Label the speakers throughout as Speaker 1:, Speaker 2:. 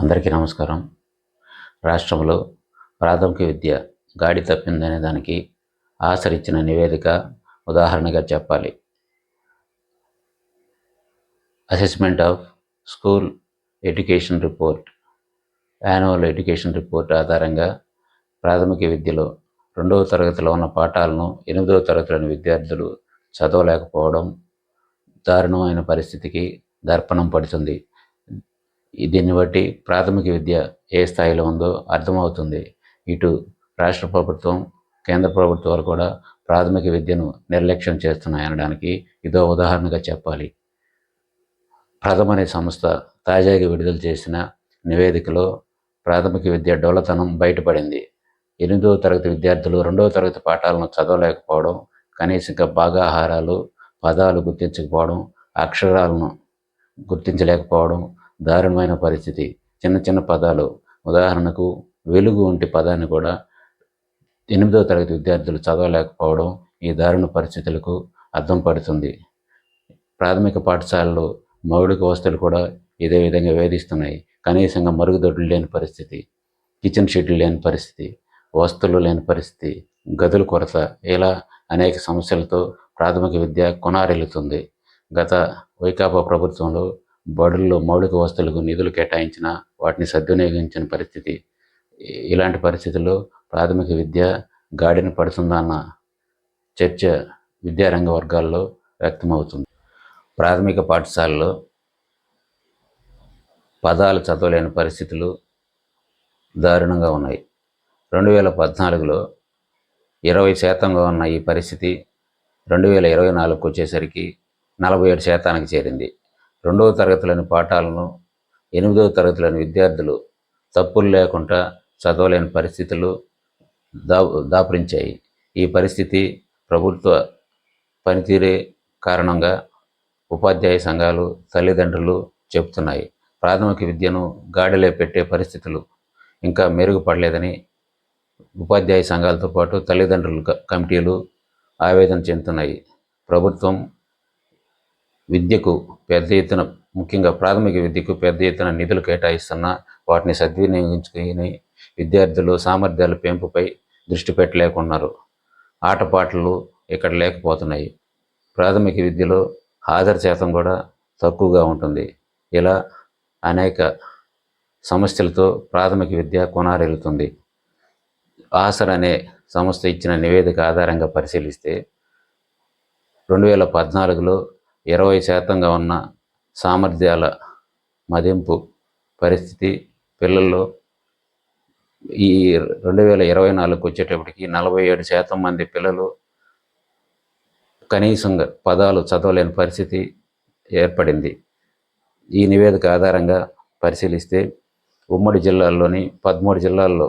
Speaker 1: అందరికీ నమస్కారం. రాష్ట్రంలో ప్రాథమిక విద్య గాడి తప్పిందనే దానికి ఆసరిచ్చిన నివేదిక ఉదాహరణగా చెప్పాలి. Assessment of school education report annual education report ఆధారంగా ప్రాథమిక విద్యలో రెండవ తరగతిలో ఉన్న పాఠాలను ఎనిమిదవ తరగతిలోని విద్యార్థులు చదవలేకపోవడం దారుణమైన పరిస్థితికి దర్పణం పడుతుంది. దీన్ని బట్టి ప్రాథమిక విద్య ఏ స్థాయిలో ఉందో అర్థమవుతుంది. ఇటు రాష్ట్ర ప్రభుత్వం కేంద్ర ప్రభుత్వాలు కూడా ప్రాథమిక విద్యను నిర్లక్ష్యం చేస్తున్నాయనడానికి ఇదో ఉదాహరణగా చెప్పాలి. ప్రథమ అనే సంస్థ తాజాగా విడుదల చేసిన నివేదికలో ప్రాథమిక విద్య డోలతనం బయటపడింది. ఎనిమిదవ తరగతి విద్యార్థులు రెండవ తరగతి పాఠాలను చదవలేకపోవడం కనీసంగా భాగాహారాలు పదాలు గుర్తించకపోవడం అక్షరాలను గుర్తించలేకపోవడం దారుణమైన పరిస్థితి. చిన్న చిన్న పదాలు. ఉదాహరణకు వెలుగు వంటి పదాన్ని కూడా ఎనిమిదవ తరగతి విద్యార్థులు చదవలేకపోవడం ఈ దారుణ పరిస్థితులకు అర్థం పడుతుంది. ప్రాథమిక పాఠశాలలో మౌలిక వస్తువులు కూడా ఇదే విధంగా వేధిస్తున్నాయి. కనీసంగా మరుగుదొడ్లు లేని పరిస్థితి కిచెన్ షెడ్లు లేని పరిస్థితి వస్తువులు లేని పరిస్థితి గదుల కొరత ఇలా అనేక సమస్యలతో ప్రాథమిక విద్య కొనారెల్లుతుంది. గత వైకాపా ప్రభుత్వంలో బడుల్లో మౌలిక వస్తువులకు నిధులు కేటాయించిన వాటిని సద్వినియోగించిన పరిస్థితి. ఇలాంటి పరిస్థితుల్లో ప్రాథమిక విద్య గాడిన పడుతుందన్న చర్చ విద్యారంగ వర్గాల్లో వ్యక్తమవుతుంది. ప్రాథమిక పాఠశాలలో పదాలు చదవలేని పరిస్థితులు దారుణంగా ఉన్నాయి. రెండు వేల పద్నాలుగులో ఇరవై శాతంగా ఉన్న ఈ పరిస్థితి రెండు వేల ఇరవై నాలుగుకు వచ్చేసరికి నలభై ఏడు శాతానికి చేరింది. రెండవ తరగతిలోని పాఠాలను ఎనిమిదవ తరగతిలోని విద్యార్థులు తప్పులు లేకుండా చదవలేని పరిస్థితులు దా దాపురించాయి. ఈ పరిస్థితి ప్రభుత్వ పనితీరే కారణంగా ఉపాధ్యాయ సంఘాలు తల్లిదండ్రులు చెబుతున్నాయి. ప్రాథమిక విద్యను గాడిలో పెట్టే పరిస్థితులు ఇంకా మెరుగుపడలేదని ఉపాధ్యాయ సంఘాలతో పాటు తల్లిదండ్రుల కమిటీలు ఆవేదన చెందుతున్నాయి. ప్రభుత్వం విద్యకు పెద్ద ఎత్తున ముఖ్యంగా ప్రాథమిక విద్యకు పెద్ద ఎత్తున నిధులు కేటాయిస్తున్నా వాటిని సద్వినియోగించుకుని విద్యార్థులు సామర్థ్యాల పెంపుపై దృష్టి పెట్టలేకున్నారు. ఆటపాటలు ఇక్కడ లేకపోతున్నాయి. ప్రాథమిక విద్యలో హాజరు శాతం కూడా తక్కువగా ఉంటుంది. ఇలా అనేక సమస్యలతో ప్రాథమిక విద్య కొనారెళ్తుంది ఆసర్ అనే సంస్థ ఇచ్చిన నివేదిక ఆధారంగా పరిశీలిస్తే రెండు వేల పద్నాలుగులో ఇరవై శాతంగా ఉన్న సామర్థ్యాల మదింపు పరిస్థితి పిల్లల్లో ఈ రెండు వేల ఇరవై నాలుగుకి వచ్చేటప్పటికి నలభై ఏడు శాతం మంది పిల్లలు కనీసంగా పదాలు చదవలేని పరిస్థితి ఏర్పడింది. ఈ నివేదిక ఆధారంగా పరిశీలిస్తే ఉమ్మడి జిల్లాల్లోని పదమూడు జిల్లాల్లో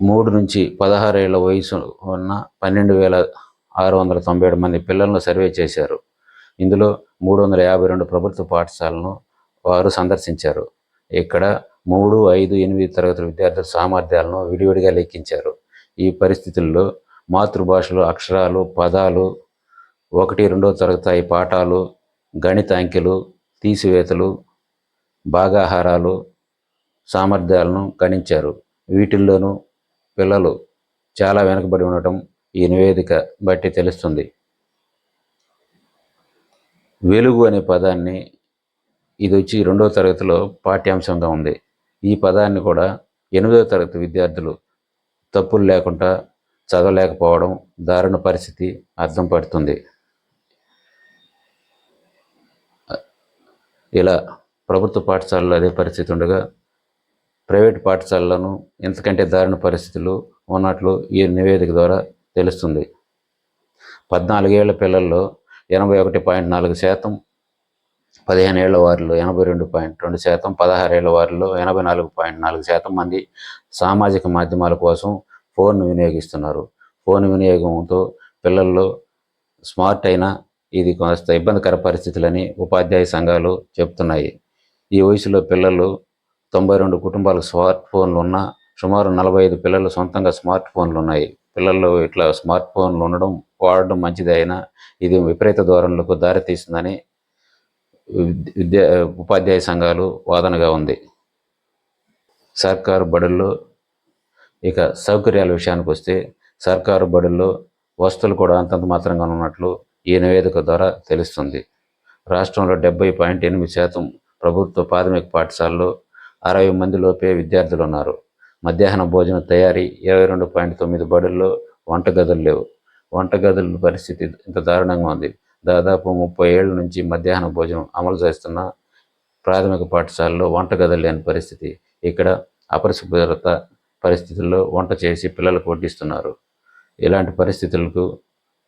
Speaker 1: మూడు నుంచి పదహారు వయసు ఉన్న పన్నెండు వేల ఆరు వందల తొంభై ఏడు మంది పిల్లలను సర్వే చేశారు. ఇందులో మూడు వందల యాభై రెండు ప్రభుత్వ పాఠశాలను వారు సందర్శించారు. ఇక్కడ మూడు ఐదు ఎనిమిది తరగతుల విద్యార్థుల సామర్థ్యాలను విడివిడిగా లెక్కించారు. ఈ పరిస్థితుల్లో మాతృభాషలో అక్షరాలు పదాలు ఒకటి రెండో తరగతి పాఠాలు గణిత అంకెలు తీసివేతలు భాగాహారాలు సామర్థ్యాలను గణించారు. వీటిల్లోనూ పిల్లలు చాలా వెనుకబడి ఉండటం ఈ నివేదిక బట్టి తెలుస్తుంది. వెలుగు అనే పదాన్ని ఇది వచ్చి రెండవ తరగతిలో పాఠ్యాంశంగా ఉంది. ఈ పదాన్ని కూడా ఎనిమిదవ తరగతి విద్యార్థులు తప్పులు లేకుండా చదవలేకపోవడం దారుణ పరిస్థితి అర్థం పడుతుంది. ఇలా ప్రభుత్వ పాఠశాలలో అదే పరిస్థితి ఉండగా ప్రైవేట్ పాఠశాలలను ఇంతకంటే దారుణ పరిస్థితులు ఉన్నట్లు ఈ నివేదిక ద్వారా తెలుస్తుంది. పద్నాలుగేళ్ళ పిల్లల్లో ఎనభై ఒకటి పాయింట్ నాలుగు శాతం పదిహేను ఏళ్ళ వారిలో ఎనభై రెండు పాయింట్ రెండు శాతం పదహారేళ్ళ వారిలో ఎనభై నాలుగు పాయింట్ నాలుగు శాతం మంది సామాజిక మాధ్యమాల కోసం ఫోన్ వినియోగిస్తున్నారు. ఫోన్ వినియోగంతో పిల్లల్లో స్మార్ట్ అయినా ఇది కొంత ఇబ్బందికర పరిస్థితులని ఉపాధ్యాయ సంఘాలు చెప్తున్నాయి. ఈ వయసులో పిల్లలు తొంభై రెండు కుటుంబాలకు స్మార్ట్ ఫోన్లు ఉన్నా సుమారు నలభై ఐదు పిల్లలు సొంతంగా స్మార్ట్ ఫోన్లు ఉన్నాయి. పిల్లలు ఇట్లా స్మార్ట్ ఫోన్లు ఉండడం వాడడం మంచిదైనా ఇది విపరీత ధోరణులకు దారితీస్తుందని విద్- విద్యా ఉపాధ్యాయ సంఘాలు వాదనగా ఉంది. సర్కారు బడుల్లో ఇక సౌకర్యాల విషయానికి వస్తే సర్కారు బడుల్లో వస్తువులు కూడా అంతంత మాత్రంగా ఉన్నట్లు ఈ నివేదిక ద్వారా తెలుస్తుంది. రాష్ట్రంలో డెబ్బై పాయింట్ ఎనిమిది శాతం ప్రభుత్వ ప్రాథమిక పాఠశాలలో అరవై మంది లోపే విద్యార్థులు ఉన్నారు. మధ్యాహ్న భోజన తయారీ ఇరవై రెండు పాయింట్ తొమ్మిది బడుల్లో వంటగదులు లేవు. వంటగదుల పరిస్థితి ఇంత దారుణంగా ఉంది. దాదాపు ముప్పై ఏళ్ళ నుంచి మధ్యాహ్న భోజనం అమలు చేస్తున్న ప్రాథమిక పాఠశాలలో వంటగదులు లేని పరిస్థితి. ఇక్కడ అపరిశుభ్రత పరిస్థితుల్లో వంట చేసి పిల్లలకు వడ్డిస్తున్నారు. ఇలాంటి పరిస్థితులకు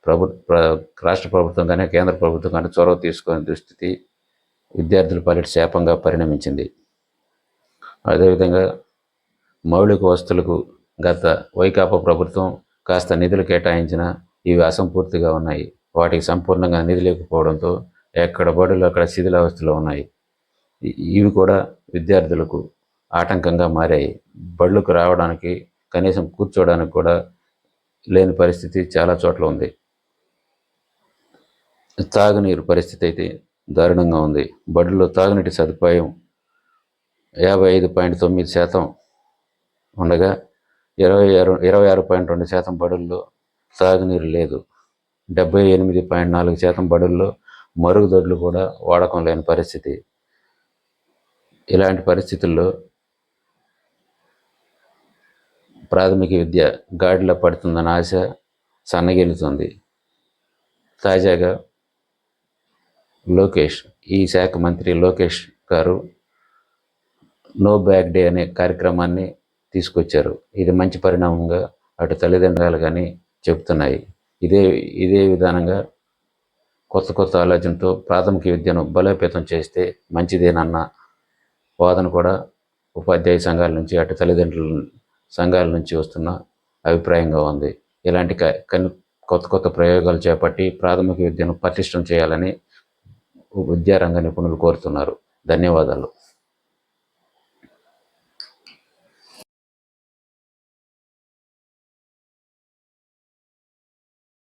Speaker 1: ప్రభు రాష్ట్ర ప్రభుత్వం కానీ కేంద్ర ప్రభుత్వం కానీ చొరవ తీసుకునే దుస్థితి విద్యార్థుల పాలిట శాపంగా పరిణమించింది. అదేవిధంగా మౌలిక వస్తువులకు గత వైకాపా ప్రభుత్వం కాస్త నిధులు కేటాయించిన ఇవి అసంపూర్తిగా ఉన్నాయి. వాటికి సంపూర్ణంగా నిధి లేకపోవడంతో ఎక్కడ బడులు అక్కడ శిథిలావస్థలో ఉన్నాయి. ఇవి కూడా విద్యార్థులకు ఆటంకంగా మారాయి. బడులకు రావడానికి కనీసం కూర్చోవడానికి కూడా లేని పరిస్థితి చాలా చోట్ల ఉంది. తాగునీరు పరిస్థితి అయితే దారుణంగా ఉంది. బడుల్లో తాగునీటి సదుపాయం యాభై ఐదు పాయింట్ తొమ్మిది శాతం ఉండగా ఇరవై ఆరు ఇరవై ఆరు పాయింట్ రెండు శాతం బడుల్లో సాగునీరు లేదు. డెబ్బై ఎనిమిది పాయింట్ నాలుగు శాతం బడుల్లో మరుగుదొడ్లు కూడా వాడకం లేని పరిస్థితి. ఇలాంటి పరిస్థితుల్లో ప్రాథమిక విద్య గాడిలో పడుతుందన్న ఆశ సన్నగిలుతుంది తాజాగా లోకేష్ ఈ శాఖ మంత్రి లోకేష్ గారు నో బ్యాక్ డే అనే కార్యక్రమాన్ని తీసుకొచ్చారు. ఇది మంచి పరిణామంగా అటు తల్లిదండ్రులు కానీ చెబుతున్నాయి. ఇదే ఇదే విధానంగా కొత్త కొత్త ఆలోచనతో ప్రాథమిక విద్యను బలోపేతం చేస్తే మంచిదేనన్న వాదన కూడా ఉపాధ్యాయ సంఘాల నుంచి అటు తల్లిదండ్రుల సంఘాల నుంచి వస్తున్న అభిప్రాయంగా ఉంది. ఇలాంటి క- కొత్త కొత్త ప్రయోగాలు చేపట్టి ప్రాథమిక విద్యను పటిష్టం చేయాలని విద్యారంగ నిపుణులు కోరుతున్నారు. ధన్యవాదాలు.